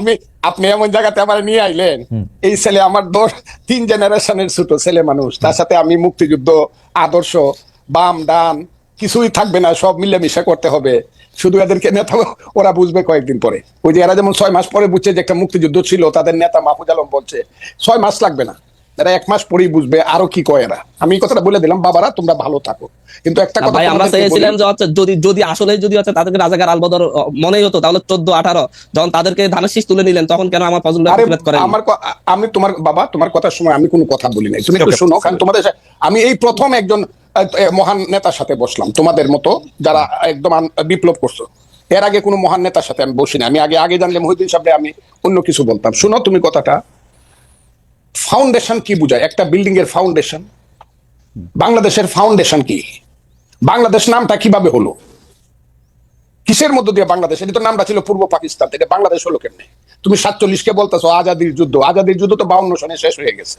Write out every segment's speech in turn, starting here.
আমি আপনি এমন জায়গাতে আমার নিয়ে আইলেন। এই ছেলে আমার দশ তিন জেনারেশনের ছোট ছেলে মানুষ। তার সাথে আমি মুক্তিযুদ্ধ আদর্শ বাম ডান কিছুই থাকবে না সব মিলেমিশে করতে হবে। শুধু এদেরকে নেতা ওরা বুঝবে কয়েকদিন পরে। ওই যে এরা যেমন ছয় মাস পরে বুঝছে যে একটা মুক্তিযুদ্ধ ছিল তাদের নেতা মাহফুজ আলম বলছে ছয় মাস লাগবে না। এরা এক মাস পরেই বুঝবে আরও কি কয় এরা। আমি কথাটা বলে দিলাম বাবারা তোমরা ভালো থাকো। কিন্তু একটা কথা ভাই আমরা চেয়েছিলাম যে হচ্ছে যদি যদি আসলে যদি হচ্ছে তাদেরকে রাজাকার আলবদর মনেই হতো তাহলে চোদ্দ আঠারো যখন তাদেরকে ধানের শীষ তুলে নিলেন তখন কেন আমার ফজল আরে করেন আমার আমি তোমার বাবা তোমার কথার সময় আমি কোনো কথা বলি নাই। তুমি একটু শোনো কারণ তোমাদের আমি এই প্রথম একজন মহান নেতার সাথে বসলাম তোমাদের মতো যারা একদম বিপ্লব করছ। এর আগে কোনো মহান নেতার সাথে আমি বসিনি। আমি আগে আগে জানলে মহিউদ্দিন সাহেব আমি অন্য কিছু বলতাম। শোনো তুমি কথাটা। ফাউন্ডেশন কি বোঝায়? একটা বিল্ডিং এর ফাউন্ডেশন বাংলাদেশের ফাউন্ডেশন কি? বাংলাদেশ নামটা কীভাবে হলো? কিসের মধ্য দিয়ে বাংলাদেশ? এটা তো নামটা ছিল পূর্ব পাকিস্তান থেকে। বাংলাদেশ হলো কেমনে? তুমি সাতচল্লিশকে বলতেছো আজাদির যুদ্ধ। আজাদির যুদ্ধ তো বাউন্ন সনে শেষ হয়ে গেছে।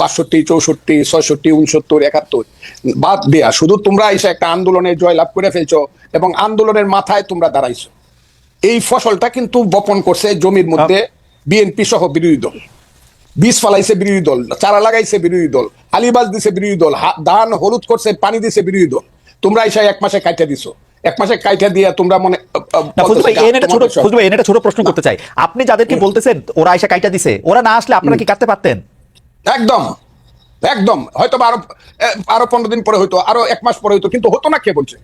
বাষট্টি চৌষট্টি ছয়ষট্টি উনসত্তর একাত্তর। বাদ দিয়া শুধু তোমরা এসে একটা আন্দোলনে জয়লাভ করে ফেলছো এবং আন্দোলনের মাথায় তোমরা দাঁড়াইছো। এই ফসলটা কিন্তু বপন করছে জমির মধ্যে বিএনপি সহ বিরোধী দল। বীজ ফালাইছে বিরোধী দল চারা লাগাইছে বিরোধী দল আলিবাজ দিছে বিরোধী দল ধান হলুদ করছে পানি দিছে বিরোধী দল। তোমরা এসে এক মাসে কাইটা দিছো। এক মাসে কাইটা দিয়া তোমরা মনে ছোট ছোট প্রশ্ন করতে চাই। আপনি যাদেরকে বলতেছেন ওরা আইসা কাইটা দিছে ওরা না আসলে আপনারা কি কাটতে পারতেন? একদম একদম। হয়তো আরও আরও পনেরো দিন পরে হয়তো আরও এক মাস পরে হয়তো কিন্তু হতো না কে বলছে?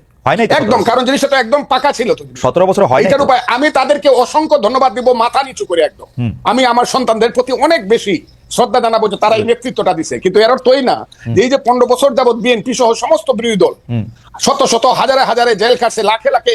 একদম কারণ জিনিসটা তো একদম পাকা ছিল তো। সতেরো বছর হয় এটার উপায় আমি তাদেরকে অসংখ্য ধন্যবাদ দিব মাথা নিচু করে একদম। আমি আমার সন্তানদের প্রতি অনেক বেশি শ্রদ্ধা জানাব যে তারা এই নেতৃত্বটা দিছে। কিন্তু এর অর্থই না যে এই যে পনেরো বছর যাবত বিএনপি সহ সমস্ত বিরোধী দল শত শত হাজারে হাজারে জেল খাটছে লাখে লাখে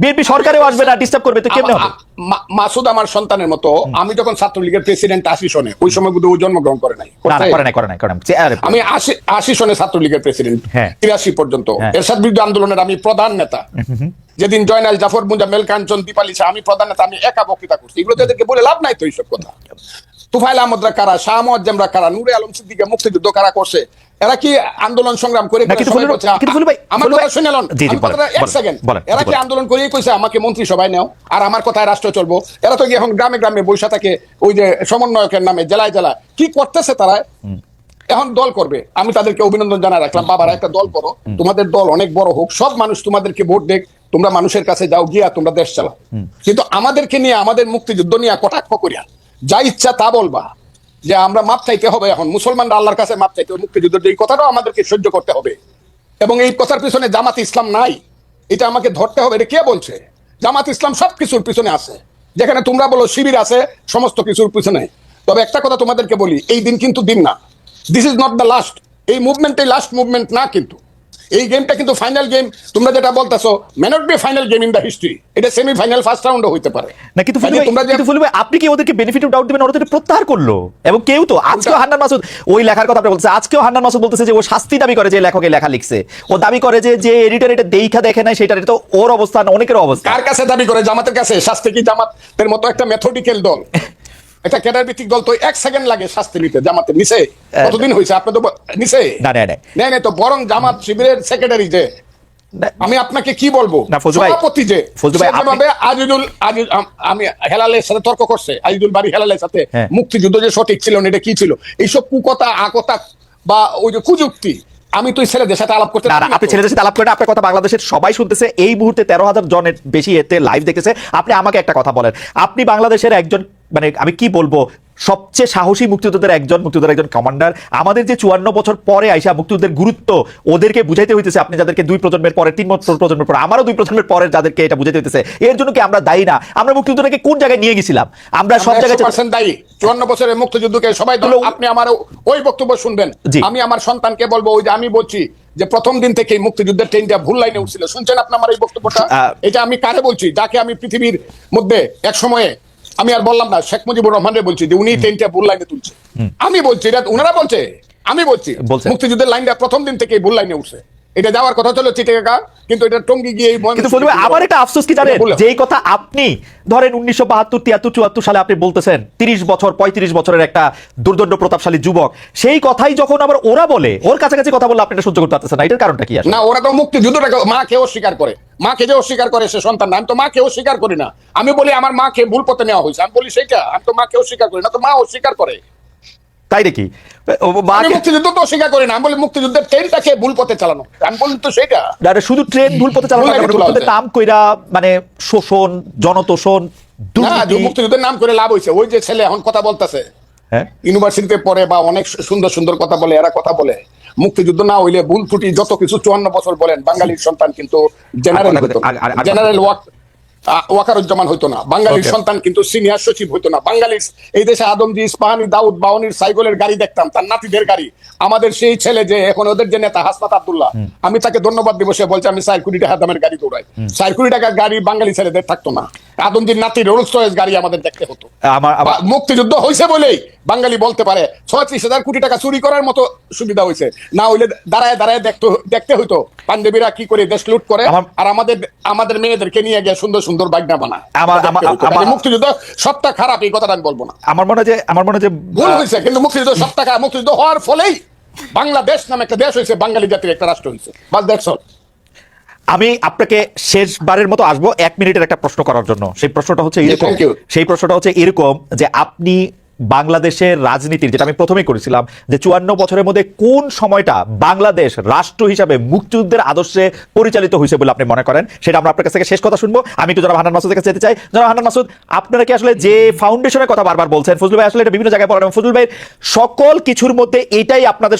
বিএনপি সরকারেও আসবে না ডিস্টার্ব করবে তো কেমনে হবে মাসুদ আমার সন্তানের মতো আমি যখন ছাত্রলীগের প্রেসিডেন্ট আশি সনে ওই সময় কিন্তু ও জন্মগ্রহণ করে নাই? করে নাই করে নাই করে নাই। আমি আশি আশি সনে ছাত্রলীগের প্রেসিডেন্ট হ্যাঁ। তিরাশি পর্যন্ত হ্যাঁ। এরশাদ বিরুদ্ধে আন্দোলনের আমি প্রধান নেতা যেদিন জয়নাল জাফর মুজা মেল কাঞ্চন দীপালি শাহ, আমি প্রধান নেতা আমি একা বক্তৃতা করছি এগুলো তো এদেরকে বলে লাভ নাই তো এইসব কথা তুফাইল আহমদরা কারা শাহ মোয়াজ্জেমরা জেমরা কারা নূরে আলম সিদ্দিকে মুক্তিযুদ্ধ কারা করছে এরা কি আন্দোলন সংগ্রাম করে করে আমার কথা শুনে লন এক সেকেন্ড এরা কি আন্দোলন করেই কইছে আমাকে মন্ত্রী সভায় নেও? আর আমার কথায় রাষ্ট্র চলবো? এরা তো এখন গ্রামে গ্রামে বৈশা থাকে ওই যে সমন্বয়কের নামে জেলায় জেলায়। কি করতেছে তারা? এখন দল করবে। আমি তাদেরকে অভিনন্দন জানাই রাখলাম। বাবারা একটা দল করো। তোমাদের দল অনেক বড় হোক সব মানুষ তোমাদেরকে ভোট দেখ তোমরা মানুষের কাছে যাও গিয়া তোমরা দেশ চালাও। কিন্তু আমাদেরকে নিয়ে আমাদের মুক্তিযুদ্ধ নিয়ে কটাক্ষ করিয়া যা ইচ্ছা তা বলবা। যে আমরা মাপ চাইতে হবে এখন। মুসলমানরা আল্লাহর কাছে মাপ চাইতে হবে, মুক্তিযুদ্ধের এই কথাটাও আমাদেরকে সহ্য করতে হবে। এবং এই কথার পিছনে জামাত ইসলাম নাই, এটা আমাকে ধরতে হবে, এটা কে বলছে? জামাত ইসলাম সব কিছুর পিছনে আছে। যেখানে তোমরা বলো শিবির আছে, সমস্ত কিছুর পিছনে। তবে একটা কথা তোমাদেরকে বলি, এই দিন কিন্তু দিন না। This is not the last এই মুভমেন্ট এই লাস্ট মুভমেন্ট না কিন্তু। এই গেমটা কিন্তু ফাইনাল গেম তোমরা যেটা বলতেছো may not be final game in the history এটা সেমি ফাইনাল ফার্স্ট রাউন্ডও হইতে পারে। না কিন্তু ভাই- তোমরা কিন্তু ভাই, আপনি কি ওদেরকে বেনিফিট অফ ডাউট দিবেন? ওরা তো প্রত্যাহার করল। এবং কেউ তো আজকেও হান্নান মাসুদ ওই লেখার কথা আপনি বলছে আজকেও হান্নান মাসুদ বলতেছে যে ও শাস্তি দাবি করে যে লেখকে লেখা লিখছে। ও দাবি করে যে যে এডিটর এটা দেইখা দেখে নাই সেটা এটা তো ওর অবস্থান অনেকের অবস্থা। কার কাছে দাবি করে? জামাতের কাছে? শাস্তি কি জামাতের মতো একটা মেথডিক্যাল দল? একটা ক্যাডার ভিত্তিক দল তো এক সেকেন্ড লাগে শাস্তি নিতে জামাতের নিচে কতদিন হয়েছে? আপনি তো নিচে না, না, না। তো বরং জামাত শিবিরের সেক্রেটারি যে। আমি আপনাকে কি বলব? সভাপতি যে যেভাবে আজিজুল আজিজ আমি হেলালের সাথে তর্ক করছে আজিজুল বাড়ি হেলালের সাথে হ্যাঁ। মুক্তিযুদ্ধ যে সঠিক ছিল না এটা কি ছিল? এইসব কুকথা আকতা বা ওই যে কুযুক্তি আমি তো ছেলেদের সাথে আলাপ করতে না আপনি ছেলেদের সাথে আলাপ করেন আপনার কথা বাংলাদেশের সবাই শুনতেছে এই মুহূর্তে তেরো হাজার জনের বেশি এতে লাইভ দেখেছে। আপনি আমাকে একটা কথা বলেন আপনি বাংলাদেশের একজন মানে আমি কি বলব? সবচেয়ে সাহসী মুক্তিযোদ্ধাদের একজন মুক্তিযোদ্ধার একজন কমান্ডার আমাদের যে চুয়ান্ন বছর পরে আইসা মুক্তিযুদ্ধের গুরুত্ব ওদেরকে বুঝাইতে হইতেছে আপনি যাদেরকে দুই প্রজন্মের পরে তিন বছর প্রজন্মের পরে আমারও দুই প্রজন্মের পরে যাদেরকে এটা বুঝাইতে হইতেছে। এর জন্য কি আমরা দায়ী না? আমরা মুক্তিযুদ্ধটাকে কোন জায়গায় নিয়ে গেছিলাম? আমরা সব জায়গায় দায়ী। চুয়ান্ন বছরের মুক্তিযুদ্ধকে সবাই দল- আপনি আমার ওই বক্তব্য শুনবেন। আমি আমার সন্তানকে বলব ওই যে আমি বলছি যে প্রথম দিন থেকে মুক্তিযুদ্ধের ট্রেনটা ভুল লাইনে উঠছিল। শুনছেন আপনি আমার এই বক্তব্যটা? এটা আমি কারে বলছি? যাকে আমি পৃথিবীর মধ্যে এক সময়ে আমি আর বললাম না শেখ মুজিবুর রহমানের বলছি যে উনি তিনটা ভুল লাইনে তুলছে। আমি বলছি এটা ওনারা বলছে? আমি বলছি বলছে। মুক্তিযুদ্ধের লাইনটা প্রথম দিন থেকে ভুল লাইনে উঠছে। এটা যাওয়ার কথা ছিল চিটেগা কিন্তু এটা টঙ্গি গিয়ে কিন্তু ছিল। আমার একটা আফসোস কি জানেন? যেই কথা আপনি ধরেন উনিশশো বাহাত্তর তিয়াত্তর চুয়াত্তর সালে আপনি বলতেছেন তিরিশ বছর পঁয়ত্রিশ বছরের একটা দুর্দণ্ড প্রতাপশালী যুবক সেই কথাই যখন আবার ওরা বলে ওর কাছাকাছি কথা বললে আপনি এটা সহ্য করতে পারতেছেন না এটার কারণটা কি আসলে? না ওরা তো মুক্তিযুদ্ধটাকে মাকে অস্বীকার করে। মাকে যে অস্বীকার করে সে সন্তান না আমি তো মা মাকে অস্বীকার করি না। আমি বলি আমার মাকে ভুল পথে নেওয়া হয়েছে আমি বলি সেটা আমি তো মা মাকে অস্বীকার করি না তো মা অস্বীকার করে। তাই নাকি? ও, মুক্তিযুদ্ধ তো করি না। আমি বলি মুক্তিযুদ্ধের ট্রেনটাকে ভুল পথে চালানো। আমি বলি তো সেটা। না, শুধু ট্রেন ভুল পথে চালানো মানে। নাম কইরা মানে শোষণ জনতোষণ মুক্তিযুদ্ধের নাম করে লাভ হয়েছে ওই যে ছেলে এখন কথা বলতেছে। হ্যাঁ? ইউনিভার্সিটিতে পড়ে বা অনেক সুন্দর সুন্দর কথা বলে এরা কথা বলে। মুক্তিযুদ্ধ না হইলে ভুল ত্রুটি যত কিছু চুয়ান্ন বছর বলেন বাঙালির সন্তান কিন্তু জেনারেল জেনারেল ওয়াক ওয়াকারুজ্জামান হইতো না। বাঙালির সন্তান কিন্তু সিনিয়র সচিব হইতো না। বাঙালির এই দেশে আদমজি ইস্পাহানি দাউদ বাউনির সাইকেলের গাড়ি দেখতাম তার নাতিদের গাড়ি। আমাদের সেই ছেলে যে এখন ওদের যে নেতা হাসনাত আব্দুল্লাহ আমি তাকে ধন্যবাদ দিব সে বলছে আমি সাইকুড়ি কোটি টাকা দামের গাড়ি দৌড়াই। সাইকুড়ি টাকা টাকার গাড়ি বাঙালি ছেলেদের থাকতো না। আদমজির নাতি রোলস রয়েস গাড়ি আমাদের দেখতে হতো। আমার মুক্তিযুদ্ধ হয়েছে বলেই বাঙালি বলতে পারে ছত্রিশ হাজার কোটি টাকা চুরি করার মতো সুবিধা হয়েছে। না হইলে দাঁড়ায় দাঁড়ায় দেখতে দেখতে হইতো পাঞ্জাবিরা কি করে দেশ লুট করে আর আমাদের আমাদের মেয়েদেরকে নিয়ে গিয়ে সুন্দর সুন্দর বাগনা বানায় মুক্তিযুদ্ধ সবটা খারাপ এই কথাটা আমি বলব না। আমার মনে হয় যে আমার মনে হয় যে ভুল হয়েছে কিন্তু মুক্তিযুদ্ধ সবটা খারাপ। মুক্তিযুদ্ধ হওয়ার ফলেই বাংলাদেশ নামে একটা দেশ হয়েছে বাঙালি জাতির একটা রাষ্ট্র হয়েছে। বাস অল আমি আপনাকে শেষবারের মতো আসব এক মিনিটের একটা প্রশ্ন করার জন্য। সেই প্রশ্নটা হচ্ছে এরকম। সেই প্রশ্নটা হচ্ছে এরকম যে আপনি বাংলাদেশের রাজনীতির যেটা আমি প্রথমেই করেছিলাম যে চুয়ান্ন বছরের মধ্যে কোন সময়টা বাংলাদেশ রাষ্ট্র হিসাবে মুক্তিযুদ্ধের আদর্শে পরিচালিত হয়েছে বলে আপনি মনে করেন? সেটা আমরা আপনার কাছ থেকে শেষ কথা শুনব। আমি একটু জনাব হান্নান মাসুদের কাছে যেতে চাই। জনাব হান্নান মাসুদ আপনারা কি আসলে যে ফাউন্ডেশনের কথা বারবার বলছেন ফজলুল ভাই আসলে এটা বিভিন্ন জায়গায় এবং ফজলুল ভাই সকল কিছুর মধ্যে এটাই আপনাদের